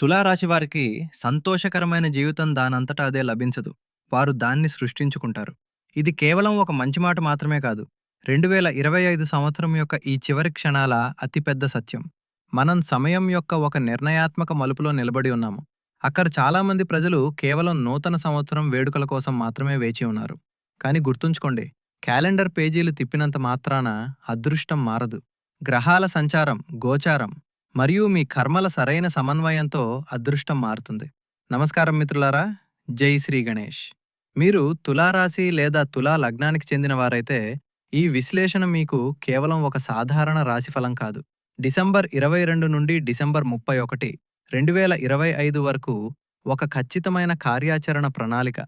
తులారాశి వారికి సంతోషకరమైన జీవితం దానంతటా అదే లభించదు. వారు దాన్ని సృష్టించుకుంటారు. ఇది కేవలం ఒక మంచి మాట మాత్రమే కాదు. రెండు వేల ఇరవై ఐదు సంవత్సరం యొక్క ఈ చివరి క్షణాల అతిపెద్ద సత్యం. మనం సమయం యొక్క ఒక నిర్ణయాత్మక మలుపులో నిలబడి ఉన్నాము. అక్కడ చాలామంది ప్రజలు కేవలం నూతన సంవత్సరం వేడుకల కోసం మాత్రమే వేచి ఉన్నారు. కానీ గుర్తుంచుకోండి క్యాలెండర్ పేజీలు తిప్పినంత మాత్రాన అదృష్టం మారదు. గ్రహాల సంచారం గోచారం మరియు మీ కర్మల సరైన సమన్వయంతో అదృష్టం మారుతుంది. నమస్కారం మిత్రులారా జై శ్రీ గణేష్. మీరు తులారాశి లేదా తులా లగ్నానికి చెందినవారైతే ఈ విశ్లేషణ మీకు కేవలం ఒక సాధారణ రాశిఫలం కాదు. డిసెంబర్ ఇరవై రెండు నుండి డిసెంబర్ ముప్పై ఒకటి రెండు వేల ఇరవై ఐదు వరకు ఒక ఖచ్చితమైన కార్యాచరణ ప్రణాళిక.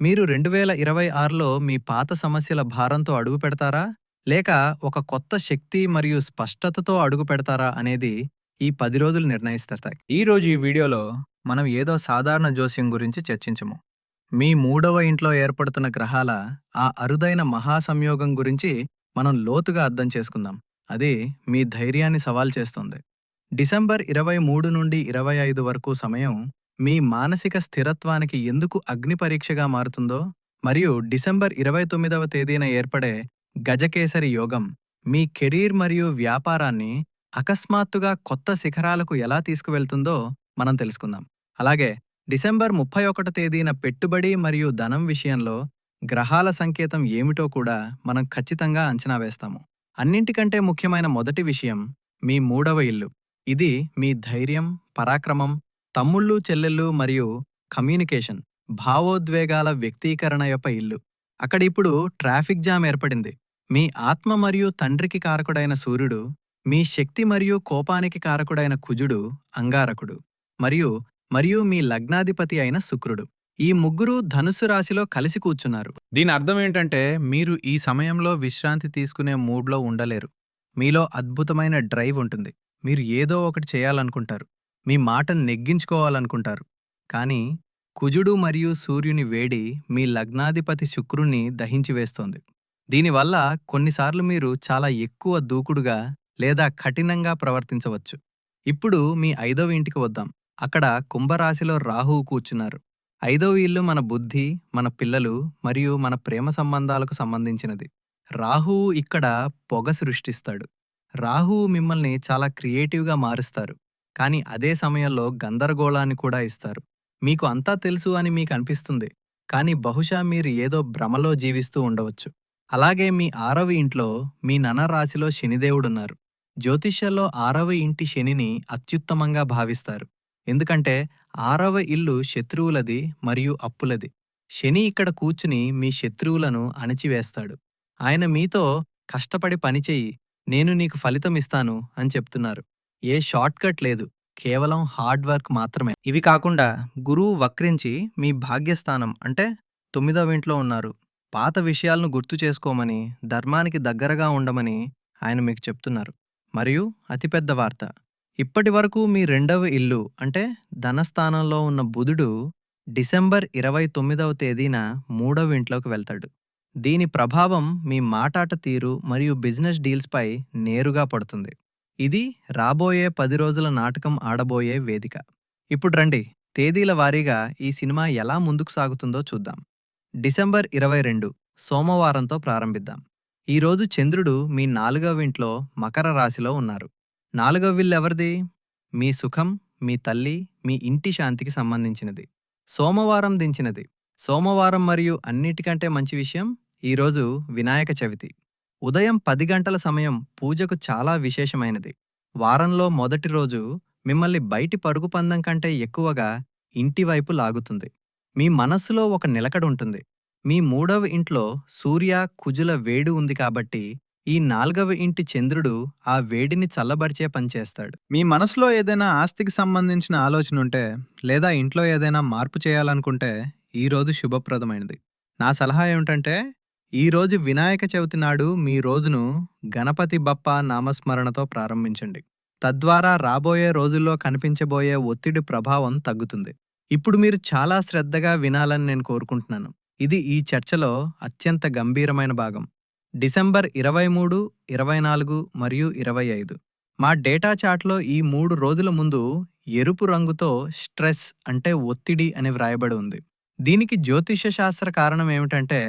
మీరు రెండు వేల ఇరవై ఆరులో మీ పాత సమస్యల భారంతో అడుగు పెడతారా? లేక ఒక కొత్త శక్తి మరియు స్పష్టతతో అడుగు పెడతారా అనేది ఈ పది రోజులు నిర్ణయిస్తాయి ఈరోజు ఈ వీడియోలో మనం ఏదో సాధారణ జోస్యం గురించి చర్చించము. మీ మూడవ ఇంట్లో ఏర్పడుతున్న గ్రహాల ఆ అరుదైన మహాసంయోగం గురించి మనం లోతుగా అర్థం చేసుకుందాం. అది మీ ధైర్యాన్ని సవాల్ చేస్తుంది. డిసెంబర్ ఇరవై మూడు నుండి ఇరవై ఐదు వరకు సమయం మీ మానసిక స్థిరత్వానికి ఎందుకు అగ్ని పరీక్షగా మారుతుందో మరియు డిసెంబర్ ఇరవై తొమ్మిదవ తేదీన ఏర్పడే గజకేసరి యోగం మీ కెరీర్ మరియు వ్యాపారాన్ని అకస్మాత్తుగా కొత్త శిఖరాలకు ఎలా తీసుకువెళ్తుందో మనం తెలుసుకుందాం. అలాగే డిసెంబర్ ముప్పై ఒకటి తేదీన పెట్టుబడి మరియు ధనం విషయంలో గ్రహాల సంకేతం ఏమిటో కూడా మనం ఖచ్చితంగా అంచనా వేస్తాము. అన్నింటికంటే ముఖ్యమైన మొదటి విషయం మీ మూడవ ఇల్లు. ఇది మీ ధైర్యం పరాక్రమం తమ్ముళ్ళు చెల్లెళ్ళు మరియు కమ్యూనికేషన్ భావోద్వేగాల వ్యక్తీకరణ యొక్క ఇల్లు. అక్కడ ఇప్పుడు ట్రాఫిక్ జామ్ ఏర్పడింది. మీ ఆత్మ మరియు తండ్రికి కారకుడైన సూర్యుడు మీ శక్తి మరియు కోపానికి కారకుడైన కుజుడు అంగారకుడు. మరియు మరియు మీ లగ్నాధిపతి అయిన శుక్రుడు. ఈ ముగ్గురు ధనుసు రాశిలో కలిసి కూర్చున్నారు. దీని అర్థం ఏంటంటే మీరు ఈ సమయంలో విశ్రాంతి తీసుకునే మూడ్లో ఉండలేరు. మీలో అద్భుతమైన డ్రైవ్ ఉంటుంది. మీరు ఏదో ఒకటి చేయాలనుకుంటారు. మీ మాటను నెగ్గించుకోవాలనుకుంటారు. కానీ కుజుడు మరియు సూర్యుని వేడి మీ లగ్నాధిపతి శుక్రుణ్ణి దహించివేస్తోంది దీనివల్ల కొన్నిసార్లు మీరు చాలా ఎక్కువ దూకుడుగా లేదా కఠినంగా ప్రవర్తించవచ్చు. ఇప్పుడు మీ ఐదవ ఇంటికి వద్దాం. అక్కడ కుంభరాశిలో రాహువు కూర్చున్నారు. ఐదవ ఇల్లు మన బుద్ధి మన పిల్లలు మరియు మన ప్రేమ సంబంధాలకు సంబంధించినది. రాహువు ఇక్కడ పొగ సృష్టిస్తాడు. రాహువు మిమ్మల్ని చాలా క్రియేటివ్గా మారుస్తారు. కానీ అదే సమయంలో గందరగోళాన్ని కూడా ఇస్తారు. మీకు అంతా తెలుసు అని మీకు అనిపిస్తుంది. కానీ బహుశా మీరు ఏదో భ్రమలో జీవిస్తూ ఉండవచ్చు. అలాగే మీ ఆరవ ఇంట్లో మీ ననరాశిలో శనిదేవుడున్నారు. జ్యోతిష్యంలో ఆరవ ఇంటి శనిని అత్యుత్తమంగా భావిస్తారు. ఎందుకంటే ఆరవ ఇల్లు శత్రువులది మరియు అప్పులది. శని ఇక్కడ కూర్చుని మీ శత్రువులను అణిచివేస్తాడు. ఆయన మీతో కష్టపడి పనిచేయి నేను నీకు ఫలితం ఇస్తాను అని చెప్తున్నారు. ఏ షార్ట్కట్ లేదు కేవలం హార్డ్ వర్క్ మాత్రమే. ఇవి కాకుండా గురువు వక్రించి మీ భాగ్యస్థానం అంటే తొమ్మిదవ ఇంట్లో ఉన్నారు. పాత విషయాలను గుర్తు చేసుకోమని ధర్మానికి దగ్గరగా ఉండమని ఆయన మీకు చెప్తున్నారు. మరియు అతిపెద్ద వార్త. ఇప్పటి వరకు మీ రెండవ ఇల్లు అంటే ధనస్థానంలో ఉన్న బుధుడు డిసెంబర్ ఇరవై తొమ్మిదవ తేదీన మూడవ ఇంట్లోకి వెళ్తాడు. దీని ప్రభావం మీ మాటాట తీరు మరియు బిజినెస్ డీల్స్పై నేరుగా పడుతుంది. ఇది రాబోయే పది రోజుల నాటకం ఆడబోయే వేదిక. ఇప్పుడు రండి తేదీల వారీగా ఈ సినిమా ఎలా ముందుకు సాగుతుందో చూద్దాం. డిసెంబర్ ఇరవై రెండు సోమవారంతో ప్రారంభిద్దాం. ఈరోజు చంద్రుడు మీ నాలుగవ ఇంట్లో మకర రాశిలో ఉన్నారు. నాలుగవ ఎవరిది? మీ సుఖం మీ తల్లి మీ ఇంటి శాంతికి సంబంధించినది. సోమవారం దించినది. సోమవారం మరియు అన్నిటికంటే మంచి విషయం ఈరోజు వినాయక చవితి. ఉదయం పది గంటల సమయం పూజకు చాలా విశేషమైనది. వారంలో మొదటి రోజు మిమ్మల్ని బయటి పరుగు పందం కంటే ఎక్కువగా ఇంటివైపు లాగుతుంది. మీ మనస్సులో ఒక నిలకడ ఉంటుంది మీ మూడవ ఇంట్లో సూర్య కుజుల వేడి ఉంది కాబట్టి ఈ నాల్గవ ఇంటి చంద్రుడు ఆ వేడిని చల్లబరిచే పనిచేస్తాడు మీ మనసులో ఏదైనా ఆస్తికి సంబంధించిన ఆలోచన ఉంటే లేదా ఇంట్లో ఏదైనా మార్పు చేయాలనుకుంటే ఈరోజు శుభప్రదమైనది. నా సలహా ఏమిటంటే ఈరోజు వినాయక చవితి నాడు మీ రోజును గణపతి బప్ప నామస్మరణతో ప్రారంభించండి. తద్వారా రాబోయే రోజుల్లో కనిపించబోయే ఒత్తిడి ప్రభావం తగ్గుతుంది. ఇప్పుడు మీరు చాలా శ్రద్ధగా వినాలని నేను కోరుకుంటున్నాను. ఇది ఈ చర్చలో అత్యంత గంభీరమైన భాగం. డిసెంబర్ ఇరవై మూడు ఇరవై నాలుగు మరియు ఇరవై ఐదు. మా డేటా చార్ట్లో ఈ మూడు రోజుల ముందు ఎరుపు రంగుతో స్ట్రెస్ అంటే ఒత్తిడి అని వ్రాయబడి ఉంది. దీనికి జ్యోతిష్య శాస్త్ర కారణం ఏమిటంటే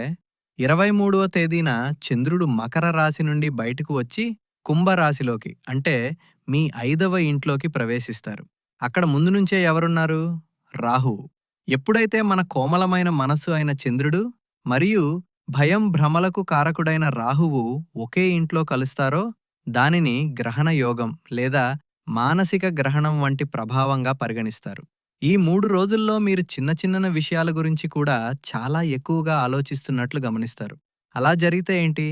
ఇరవై మూడవ తేదీన చంద్రుడు మకర రాశి నుండి బయటకు వచ్చి కుంభరాశిలోకి అంటే మీ ఐదవ ఇంట్లోకి ప్రవేశిస్తారు. అక్కడ ముందు నుంచే ఎవరున్నారు? రాహువు ఎప్పుడైతే మన కోమలమైన మనస్సు అయిన చంద్రుడు మరియు భయం భ్రమలకు కారకుడైన రాహువు ఒకే ఇంట్లో కలుస్తారో దానిని గ్రహణ యోగం లేదా మానసిక గ్రహణం వంటి ప్రభావంగా పరిగణిస్తారు. ఈ మూడు రోజుల్లో మీరు చిన్న చిన్న విషయాల గురించి కూడా చాలా ఎక్కువగా ఆలోచిస్తున్నట్లు గమనిస్తారు. అలా జరిగితే ఏంటి?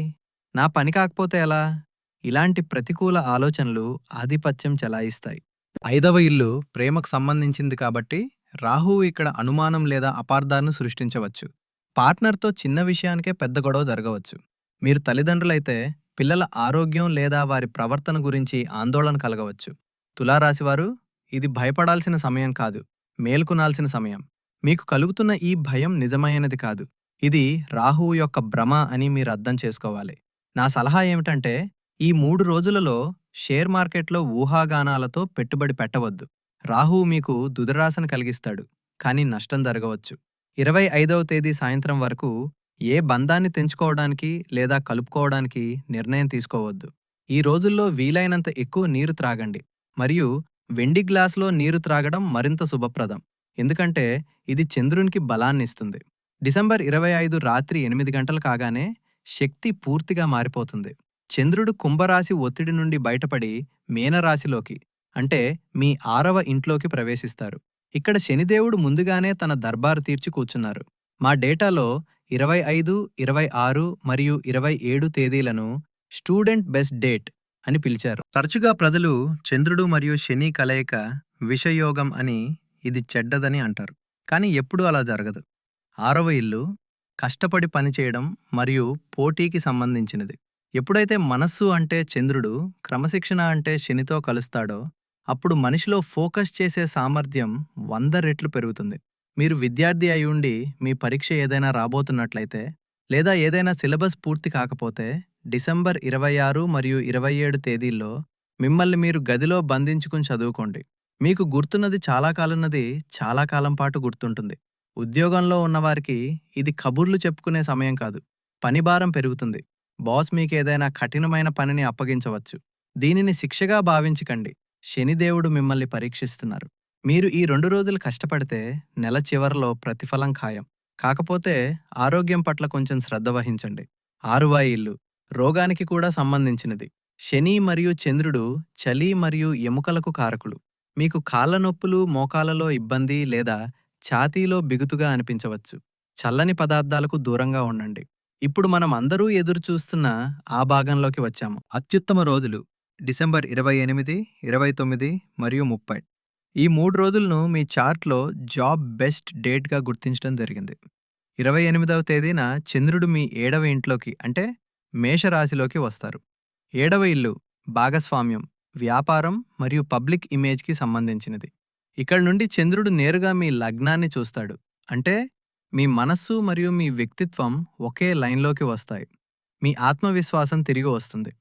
నా పని కాకపోతే ఎలా? ఇలాంటి ప్రతికూల ఆలోచనలు ఆధిపత్యం చెలాయిస్తాయి. ఐదవ ఇల్లు ప్రేమకు సంబంధించింది కాబట్టి రాహువు ఇక్కడ అనుమానం లేదా అపార్థాన్ని సృష్టించవచ్చు. పార్ట్నర్తో చిన్న విషయానికే పెద్ద గొడవ జరగవచ్చు. మీరు తల్లిదండ్రులైతే పిల్లల ఆరోగ్యం లేదా వారి ప్రవర్తన గురించి ఆందోళన కలగవచ్చు. తులారాశివారు ఇది భయపడాల్సిన సమయం కాదు మేల్కొనాల్సిన సమయం. మీకు కలుగుతున్న ఈ భయం నిజమైనది కాదు. ఇది రాహువు యొక్క భ్రమ అని మీరు అర్థం చేసుకోవాలి. నా సలహా ఏమిటంటే ఈ మూడు రోజులలో షేర్ మార్కెట్లో ఊహాగానాలతో పెట్టుబడి పెట్టవద్దు. రాహువు మీకు దుదరాశను కలిగిస్తాడు కానీ నష్టం జరగవచ్చు. ఇరవై ఐదవ తేదీ సాయంత్రం వరకు ఏ బంధాన్ని తెంచుకోవడానికి లేదా కలుపుకోవడానికి నిర్ణయం తీసుకోవద్దు. ఈ రోజుల్లో వీలైనంత ఎక్కువ నీరు త్రాగండి మరియు వెండి గ్లాసులో నీరు త్రాగడం మరింత శుభప్రదం. ఎందుకంటే ఇది చంద్రునికి బలాన్నిస్తుంది డిసెంబర్ ఇరవై ఐదు రాత్రి ఎనిమిది గంటలు కాగానే శక్తి పూర్తిగా మారిపోతుంది. చంద్రుడు కుంభరాశి ఒత్తిడి నుండి బయటపడి మీనరాశిలోకి అంటే మీ ఆరవ ఇంట్లోకి ప్రవేశిస్తారు. ఇక్కడ శనిదేవుడు ముందుగానే తన దర్బారు తీర్చి కూర్చున్నారు. మా డేటాలో ఇరవై ఐదు ఇరవై ఆరు మరియు ఇరవై ఏడు తేదీలను స్టూడెంట్ బెస్ట్ డేట్ అని పిలిచారు. తరచుగా ప్రజలు చంద్రుడు మరియు శని కలయిక విషయోగం అని ఇది చెడ్డదని అంటారు. కానీ ఎప్పుడూ అలా జరగదు. ఆరవ ఇల్లు కష్టపడి పనిచేయడం మరియు పోటీకి సంబంధించినది. ఎప్పుడైతే మనస్సు అంటే చంద్రుడు క్రమశిక్షణ అంటే శనితో కలుస్తాడో అప్పుడు మనిషిలో ఫోకస్ చేసే సామర్థ్యం వంద రెట్లు పెరుగుతుంది. మీరు విద్యార్థి అయి ఉండి మీ పరీక్ష ఏదైనా రాబోతున్నట్లయితే లేదా ఏదైనా సిలబస్ పూర్తి కాకపోతే డిసెంబర్ ఇరవై ఆరు మరియు ఇరవై ఏడు తేదీల్లో మిమ్మల్ని మీరు గదిలో బంధించుకుని చదువుకోండి. మీకు గుర్తున్నది చాలా కాలున్నది చాలా కాలం పాటు గుర్తుంటుంది. ఉద్యోగంలో ఉన్నవారికి ఇది కబుర్లు చెప్పుకునే సమయం కాదు పని భారం పెరుగుతుంది. బాస్ మీకేదైనా కఠినమైన పనిని అప్పగించవచ్చు. దీనిని శిక్షగా భావించకండి. శనిదేవుడు మిమ్మల్ని పరీక్షిస్తున్నారు. మీరు ఈ రెండు రోజులు కష్టపడితే నెల చివరలో ప్రతిఫలం ఖాయం. కాకపోతే ఆరోగ్యం పట్ల కొంచెం శ్రద్ధ వహించండి. ఆరువాయి ఇల్లు రోగానికి కూడా సంబంధించినది. శని మరియు చంద్రుడు చలి మరియు ఎముకలకు కారకులు. మీకు కాళ్ళ నొప్పులు మోకాలలో ఇబ్బంది లేదా ఛాతీలో బిగుతుగా అనిపించవచ్చు. చల్లని పదార్థాలకు దూరంగా ఉండండి. ఇప్పుడు మనం అందరూ ఎదురుచూస్తున్న ఆ భాగంలోకి వచ్చాము. అత్యుత్తమ రోజులు. డిసెంబర్ ఇరవై ఎనిమిది ఇరవై తొమ్మిది మరియు ముప్పై. ఈ మూడు రోజులను మీ చార్ట్లో జాబ్ బెస్ట్ డేట్గా గుర్తించడం జరిగింది. ఇరవై ఎనిమిదవ తేదీన చంద్రుడు మీ ఏడవ ఇంట్లోకి అంటే మేషరాశిలోకి వస్తారు. ఏడవ ఇల్లు భాగస్వామ్యం వ్యాపారం మరియు పబ్లిక్ ఇమేజ్కి సంబంధించినది. ఇక్కడ నుండి చంద్రుడు నేరుగా మీ లగ్నాన్ని చూస్తాడు. అంటే మీ మనస్సు మరియు మీ వ్యక్తిత్వం ఒకే లైన్లోకి వస్తాయి. మీ ఆత్మవిశ్వాసం తిరిగి వస్తుంది.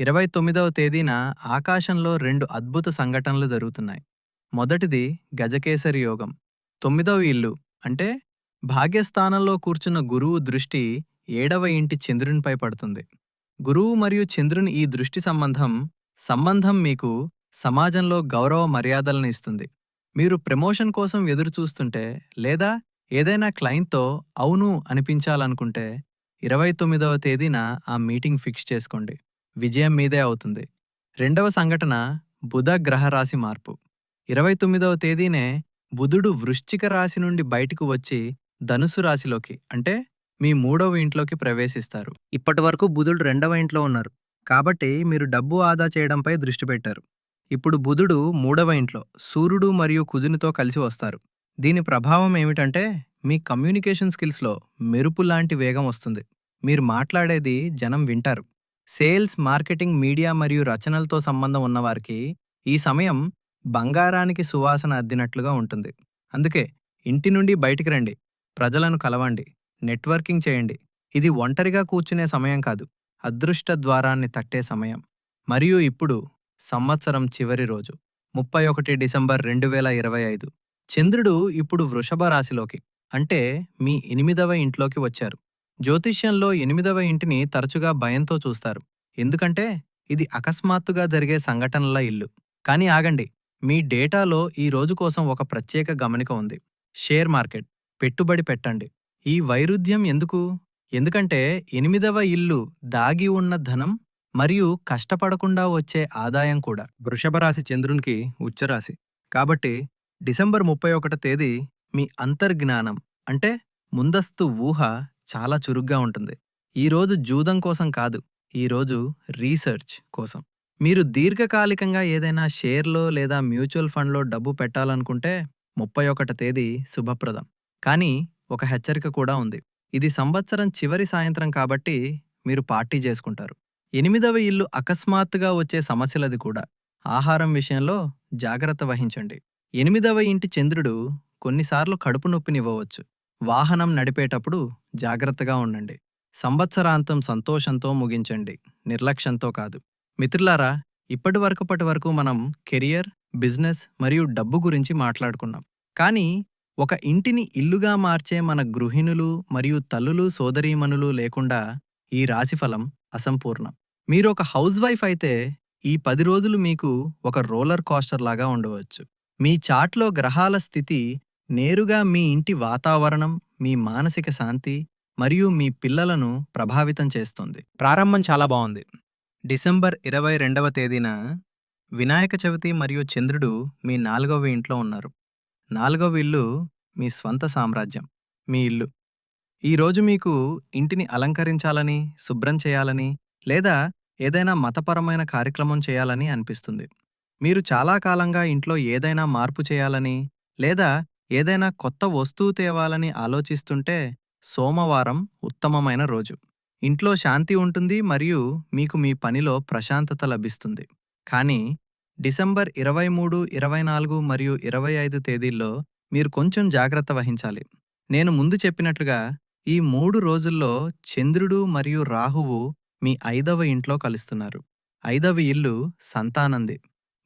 ఇరవై తొమ్మిదవ తేదీన ఆకాశంలో రెండు అద్భుత సంఘటనలు జరుగుతున్నాయి. మొదటిది గజకేసరి యోగం. తొమ్మిదవ ఇల్లు అంటే భాగ్యస్థానంలో కూర్చున్న గురువు దృష్టి ఏడవ ఇంటి చంద్రునిపై పడుతుంది. గురువు మరియు చంద్రుని ఈ దృష్టి సంబంధం సంబంధం మీకు సమాజంలో గౌరవ మర్యాదలను ఇస్తుంది. మీరు ప్రమోషన్ కోసం ఎదురు చూస్తుంటే లేదా ఏదైనా క్లయింట్తో అవును అనిపించాలనుకుంటే ఇరవై తొమ్మిదవ తేదీన ఆ మీటింగ్ ఫిక్స్ చేసుకోండి. విజయం మీదే అవుతుంది. రెండవ సంఘటన బుధ గ్రహ రాశి మార్పు. ఇరవై తొమ్మిదవ తేదీనే బుధుడు వృశ్చిక రాశి నుండి బయటకు వచ్చి ధనుసు రాశిలోకి అంటే మీ మూడవ ఇంట్లోకి ప్రవేశిస్తారు. ఇప్పటి వరకు బుధుడు రెండవ ఇంట్లో ఉన్నారు. కాబట్టి మీరు డబ్బు ఆదా చేయడంపై దృష్టి పెట్టారు. ఇప్పుడు బుధుడు మూడవ ఇంట్లో సూర్యుడు మరియు కుజునితో కలిసి వస్తారు. దీని ప్రభావం ఏమిటంటే మీ కమ్యూనికేషన్ స్కిల్స్లో మెరుపు లాంటి వేగం వస్తుంది. మీరు మాట్లాడేది జనం వింటారు. సేల్స్ మార్కెటింగ్ మీడియా మరియు రచనలతో సంబంధం ఉన్నవారికి ఈ సమయం బంగారానికి సువాసన అద్దినట్లుగా ఉంటుంది. అందుకే ఇంటి నుండి బయటికి రండి ప్రజలను కలవండి నెట్వర్కింగ్ చేయండి. ఇది ఒంటరిగా కూర్చునే సమయం కాదు అదృష్ట ద్వారాన్ని తట్టే సమయం. మరియు ఇప్పుడు సంవత్సరం చివరి రోజు ముప్పై ఒకటి డిసెంబర్ రెండు వేల ఇరవై ఐదు. చంద్రుడు ఇప్పుడు వృషభ రాశిలోకి అంటే మీ ఎనిమిదవ ఇంట్లోకి వచ్చారు. జ్యోతిష్యంలో ఎనిమిదవ ఇంటిని తరచుగా భయంతో చూస్తారు. ఎందుకంటే ఇది అకస్మాత్తుగా జరిగే సంఘటనల ఇల్లు. కానీ ఆగండి మీ డేటాలో ఈ రోజు కోసం ఒక ప్రత్యేక గమనిక ఉంది. షేర్ మార్కెట్ పెట్టుబడి పెట్టండి. ఈ వైరుధ్యం ఎందుకు? ఎందుకంటే ఎనిమిదవ ఇల్లు దాగి ఉన్న ధనం మరియు కష్టపడకుండా వచ్చే ఆదాయం కూడా. వృషభరాశి చంద్రునికి ఉచ్చరాశి. కాబట్టి డిసెంబర్ ముప్పై ఒకట తేదీ మీ అంతర్జ్ఞానం అంటే ముందస్తు ఊహ చాలా చురుగ్గా ఉంటుంది. ఈరోజు జూదం కోసం కాదు ఈరోజు రీసెర్చ్ కోసం. మీరు దీర్ఘకాలికంగా ఏదైనా షేర్లో లేదా మ్యూచువల్ ఫండ్లో డబ్బు పెట్టాలనుకుంటే ముప్పై ఒకట తేదీ శుభప్రదం. కానీ ఒక హెచ్చరిక కూడా ఉంది. ఇది సంవత్సరం చివరి సాయంత్రం కాబట్టి మీరు పార్టీ చేసుకుంటారు. ఎనిమిదవ ఇల్లు అకస్మాత్తుగా వచ్చే సమస్యలది కూడా. ఆహారం విషయంలో జాగ్రత్త వహించండి. ఎనిమిదవ ఇంటి చంద్రుడు కొన్నిసార్లు కడుపు నొప్పినివ్వవచ్చు. వాహనం నడిపేటప్పుడు జాగ్రత్తగా ఉండండి. సంవత్సరాంతం సంతోషంతో ముగించండి. నిర్లక్ష్యంతో కాదు. మిత్రులారా ఇప్పటి వరకుపటి వరకు మనం కెరియర్ బిజినెస్ మరియు డబ్బు గురించి మాట్లాడుకున్నాం. కానీ ఒక ఇంటిని ఇల్లుగా మార్చే మన గృహిణులు మరియు తల్లులు సోదరీమణులు లేకుండా ఈ రాశిఫలం అసంపూర్ణం. మీరు ఒక హౌస్ వైఫ్ అయితే ఈ పది రోజులు మీకు ఒక రోలర్ కోస్టర్ లాగా ఉండవచ్చు. మీ చాట్లో గ్రహాల స్థితి నేరుగా మీ ఇంటి వాతావరణం మీ మానసిక శాంతి మరియు మీ పిల్లలను ప్రభావితం చేస్తుంది. ప్రారంభం చాలా బాగుంది. డిసెంబర్ ఇరవై రెండవ తేదీన వినాయక చవితి మరియు చంద్రుడు మీ నాలుగవ ఇంట్లో ఉన్నారు. నాలుగవ ఇల్లు మీ స్వంత సామ్రాజ్యం మీ ఇల్లు. ఈరోజు మీకు ఇంటిని అలంకరించాలని శుభ్రం చేయాలని లేదా ఏదైనా మతపరమైన కార్యక్రమం చేయాలని అనిపిస్తుంది. మీరు చాలా కాలంగా ఇంట్లో ఏదైనా మార్పు చేయాలని లేదా ఏదైనా కొత్త వస్తువు తేవాలని ఆలోచిస్తుంటే సోమవారం ఉత్తమమైన రోజు. ఇంట్లో శాంతి ఉంటుంది మరియు మీకు మీ పనిలో ప్రశాంతత లభిస్తుంది. కానీ డిసెంబర్ ఇరవై మూడు ఇరవై నాలుగు మరియు ఇరవై ఐదు తేదీల్లో మీరు కొంచెం జాగ్రత్త వహించాలి. నేను ముందు చెప్పినట్లుగా ఈ మూడు రోజుల్లో చంద్రుడు మరియు రాహువు మీ ఐదవ ఇంట్లో కలుస్తున్నారు. ఐదవ ఇల్లు సంతానంది.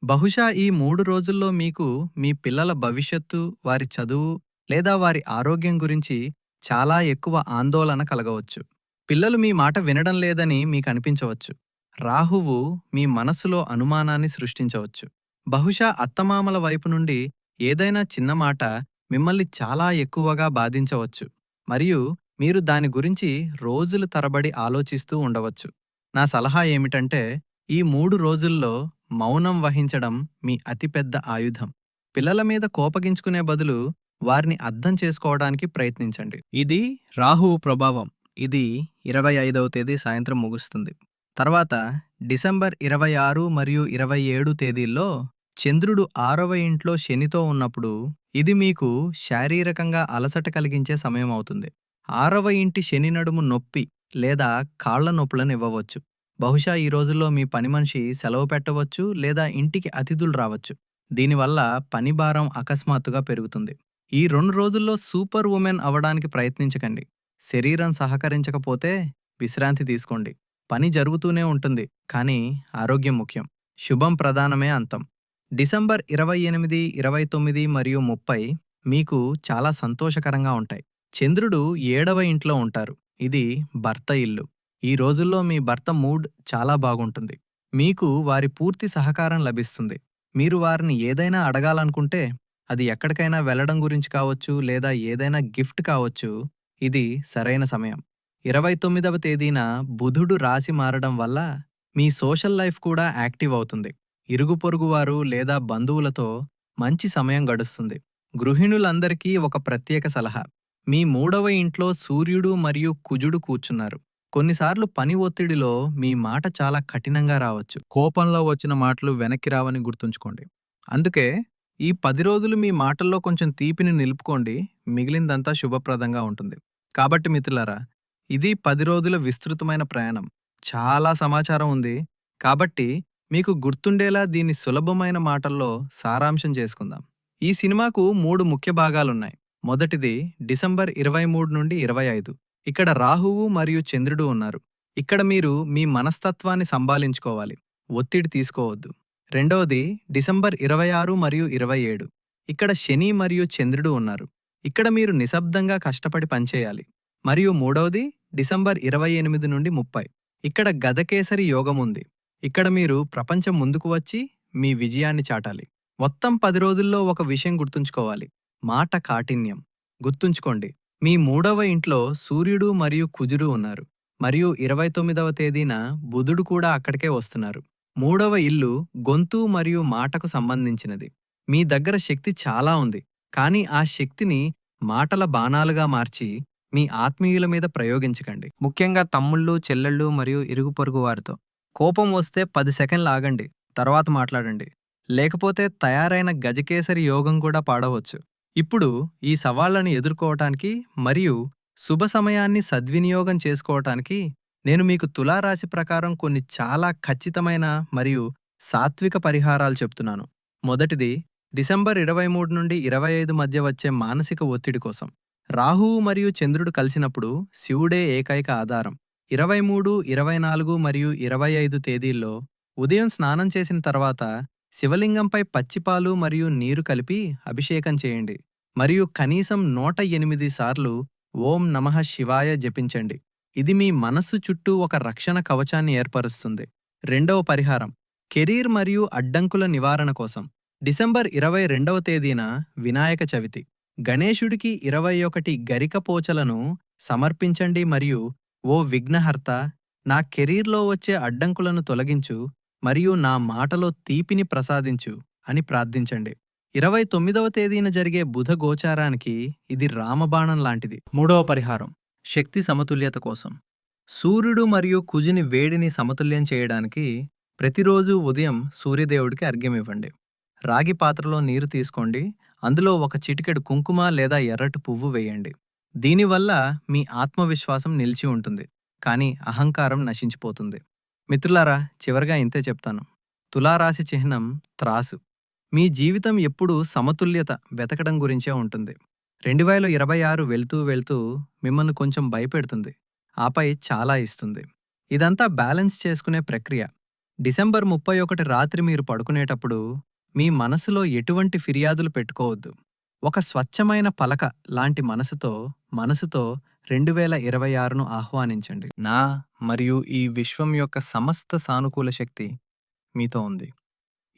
బహుశా ఈ మూడు రోజుల్లో మీకు మీ పిల్లల భవిష్యత్తు వారి చదువు లేదా వారి ఆరోగ్యం గురించి చాలా ఎక్కువ ఆందోళన కలగవచ్చు. పిల్లలు మీ మాట వినడం లేదని మీకు అనిపించవచ్చు. రాహువు మీ మనస్సులో అనుమానాన్ని సృష్టించవచ్చు. బహుశా అత్తమామల వైపు నుండి ఏదైనా చిన్న మాట మిమ్మల్ని చాలా ఎక్కువగా బాధించవచ్చు. మరియు మీరు దాని గురించి రోజులు తరబడి ఆలోచిస్తూ ఉండవచ్చు. నా సలహా ఏమిటంటే ఈ మూడు రోజుల్లో మౌనం వహించడం మీ అతిపెద్ద ఆయుధం. పిల్లల మీద కోపగించుకునే బదులు వారిని అర్థం చేసుకోవడానికి ప్రయత్నించండి. ఇది రాహువు ప్రభావం. ఇది ఇరవై ఐదవ తేదీ సాయంత్రం ముగుస్తుంది. తర్వాత డిసెంబర్ ఇరవై ఆరు మరియు ఇరవై ఏడు తేదీల్లో చంద్రుడు ఆరవ ఇంట్లో శనితో ఉన్నప్పుడు ఇది మీకు శారీరకంగా అలసట కలిగించే సమయం అవుతుంది. ఆరవ ఇంటి శని నడుము నొప్పి లేదా కాళ్ళ నొప్పులను ఇవ్వవచ్చు. బహుశా ఈ రోజుల్లో మీ పని మనిషి సెలవు పెట్టవచ్చు లేదా ఇంటికి అతిథులు రావచ్చు. దీనివల్ల పని భారం అకస్మాత్తుగా పెరుగుతుంది. ఈ రెండు రోజుల్లో సూపర్ ఉమెన్ అవడానికి ప్రయత్నించకండి. శరీరం సహకరించకపోతే విశ్రాంతి తీసుకోండి. పని జరుగుతూనే ఉంటుంది కానీ ఆరోగ్యం ముఖ్యం. శుభం ప్రధానమే అంతం. డిసెంబర్ ఇరవై ఎనిమిది ఇరవై తొమ్మిది మరియు ముప్పై మీకు చాలా సంతోషకరంగా ఉంటాయి. చంద్రుడు ఏడవ ఇంట్లో ఉంటారు. ఇది భర్త ఇల్లు. ఈ రోజుల్లో మీ భర్త మూడ్ చాలా బాగుంటుంది. మీకు వారి పూర్తి సహకారం లభిస్తుంది. మీరు వారిని ఏదైనా అడగాలనుకుంటే అది ఎక్కడికైనా వెళ్ళడం గురించి కావచ్చు లేదా ఏదైనా గిఫ్ట్ కావచ్చు ఇది సరైన సమయం. ఇరవై తొమ్మిదవ తేదీన బుధుడు రాశి మారడం వల్ల మీ సోషల్ లైఫ్ కూడా యాక్టివ్ అవుతుంది. ఇరుగు పొరుగువారు లేదా బంధువులతో మంచి సమయం గడుస్తుంది. గృహిణులందరికీ ఒక ప్రత్యేక సలహా. మీ మూడవ ఇంట్లో సూర్యుడు మరియు కుజుడు కూర్చున్నారు. కొన్నిసార్లు పని ఒత్తిడిలో మీ మాట చాలా కఠినంగా రావచ్చు. కోపంలో వచ్చిన మాటలు వెనక్కి రావని గుర్తుంచుకోండి. అందుకే ఈ పది రోజులు మీ మాటల్లో కొంచెం తీపిని నిలుపుకోండి. మిగిలిందంతా శుభప్రదంగా ఉంటుంది. కాబట్టి మిత్రులారా ఇది పది రోజుల విస్తృతమైన ప్రయాణం. చాలా సమాచారం ఉంది. కాబట్టి మీకు గుర్తుండేలా దీన్ని సులభమైన మాటల్లో సారాంశం చేసుకుందాం. ఈ సినిమాకు మూడు ముఖ్య భాగాలున్నాయి. మొదటిది డిసెంబర్ ఇరవై మూడు నుండి ఇరవై ఐదు. ఇక్కడ రాహువు మరియు చంద్రుడు ఉన్నారు. ఇక్కడ మీరు మీ మనస్తత్వాన్ని సంభాలించుకోవాలి. ఒత్తిడి తీసుకోవద్దు. రెండవది డిసెంబర్ ఇరవై ఆరు మరియు ఇరవై ఏడు. ఇక్కడ శని మరియు చంద్రుడు ఉన్నారు. ఇక్కడ మీరు నిశ్శబ్దంగా కష్టపడి పనిచేయాలి. మరియు మూడవది డిసెంబర్ ఇరవై ఎనిమిది నుండి ముప్పై. ఇక్కడ గదకేసరి యోగం ఉంది. ఇక్కడ మీరు ప్రపంచం ముందుకు వచ్చి మీ విజయాన్ని చాటాలి. మొత్తం పది రోజుల్లో ఒక విషయం గుర్తుంచుకోవాలి. మాట కాఠిన్యం. గుర్తుంచుకోండి. మీ మూడవ ఇంట్లో సూర్యుడు మరియు కుజుడు ఉన్నారు. మరియు ఇరవై తొమ్మిదవ తేదీన బుధుడు కూడా అక్కడికే వస్తున్నారు. మూడవ ఇల్లు గొంతు మరియు మాటకు సంబంధించినది. మీ దగ్గర శక్తి చాలా ఉంది. కానీ ఆ శక్తిని మాటల బాణాలుగా మార్చి మీ ఆత్మీయుల మీద ప్రయోగించకండి. ముఖ్యంగా తమ్ముళ్ళు చెల్లెళ్ళు మరియు ఇరుగు పొరుగు వారితో. కోపం వస్తే పది సెకండ్లు ఆగండి. తర్వాత మాట్లాడండి. లేకపోతే తయారైన గజకేసరి యోగం కూడా పాడవచ్చు. ఇప్పుడు ఈ సవాళ్ళను ఎదుర్కోవటానికి మరియు శుభ సమయాన్ని సద్వినియోగం చేసుకోవటానికి నేను మీకు తులారాశి ప్రకారం కొన్ని చాలా ఖచ్చితమైన మరియు సాత్విక పరిహారాలు చెప్తున్నాను. మొదటిది డిసెంబర్ ఇరవై మూడు నుండి ఇరవై ఐదు మధ్య వచ్చే మానసిక ఒత్తిడి కోసం. రాహువు మరియు చంద్రుడు కలిసినప్పుడు శివుడే ఏకైక ఆధారం. ఇరవై మూడు ఇరవై నాలుగు మరియు ఇరవై ఐదు తేదీల్లో ఉదయం స్నానం చేసిన తర్వాత శివలింగంపై పచ్చిపాలు మరియు నీరు కలిపి అభిషేకం చేయండి. మరియు కనీసం నూట ఎనిమిది సార్లు ఓం నమః శివాయ జపించండి. ఇది మీ మనస్సు చుట్టూ ఒక రక్షణ కవచాన్ని ఏర్పరుస్తుంది. రెండవ పరిహారం కెరీర్ మరియు అడ్డంకుల నివారణ కోసం. డిసెంబర్ ఇరవై రెండవ తేదీన వినాయక చవితి. గణేశుడికి ఇరవై ఒకటి గరిక పోచలను సమర్పించండి మరియు ఓ విఘ్నహర్త నా కెరీర్లో వచ్చే అడ్డంకులను తొలగించు మరియు నా మాటలో తీపిని ప్రసాదించు అని ప్రార్థించండి. ఇరవై తొమ్మిదవ తేదీన జరిగే బుధ గోచారానికి ఇది రామబాణం లాంటిది. మూడవ పరిహారం శక్తి సమతుల్యత కోసం. సూర్యుడు మరియు కుజుని వేడిని సమతుల్యం చేయడానికి ప్రతిరోజు ఉదయం సూర్యదేవుడికి అర్ఘ్యం ఇవ్వండి. రాగి పాత్రలో నీరు తీసుకోండి. అందులో ఒక చిటికెడు కుంకుమ లేదా ఎర్రటి పువ్వు వేయండి. దీనివల్ల మీ ఆత్మవిశ్వాసం నిలిచి ఉంటుంది కానీ అహంకారం నశించిపోతుంది. మిత్రులారా చివరిగా ఇంతే చెప్తాను. తులారాశి చిహ్నం త్రాసు. మీ జీవితం ఎప్పుడూ సమతుల్యత వెతకడం గురించే ఉంటుంది. రెండు వేల ఇరవై ఆరు వెళ్తూ వెళ్తూ మిమ్మల్ని కొంచెం భయపెడుతుంది. ఆపై చాలా ఇస్తుంది. ఇదంతా బ్యాలెన్స్ చేసుకునే ప్రక్రియ. డిసెంబర్ ముప్పై ఒకటి రాత్రి మీరు పడుకునేటప్పుడు మీ మనసులో ఎటువంటి ఫిర్యాదులు పెట్టుకోవద్దు. ఒక స్వచ్ఛమైన పలక లాంటి మనసుతో మనసుతో రెండు వేల ఇరవై ఆరును ఆహ్వానించండి. నా మరియు ఈ విశ్వం యొక్క సమస్త సానుకూల శక్తి మీతో ఉంది.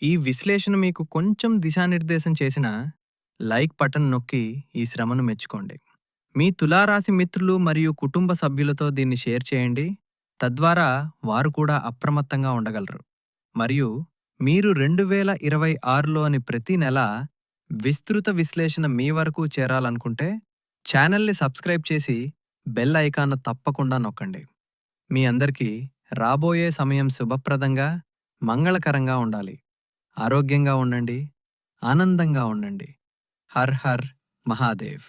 ఈ విశ్లేషణ మీకు కొంచెం దిశానిర్దేశం చేసిన లైక్ బటన్ నొక్కి ఈ శ్రమను మెచ్చుకోండి. మీ తులారాశి మిత్రులు మరియు కుటుంబ సభ్యులతో దీన్ని షేర్ చేయండి. తద్వారా వారు కూడా అప్రమత్తంగా ఉండగలరు. మరియు మీరు రెండు వేల ఇరవై ఆరులోని ప్రతి నెల విస్తృత విశ్లేషణ మీ వరకు చేరాలనుకుంటే ఛానల్ని సబ్స్క్రైబ్ చేసి బెల్ ఐకాన్ను తప్పకుండా నొక్కండి. మీ అందరికీ రాబోయే సమయం శుభప్రదంగా మంగళకరంగా ఉండాలి. ఆరోగ్యంగా ఉండండి ఆనందంగా ఉండండి. హర్ హర్ మహాదేవ్.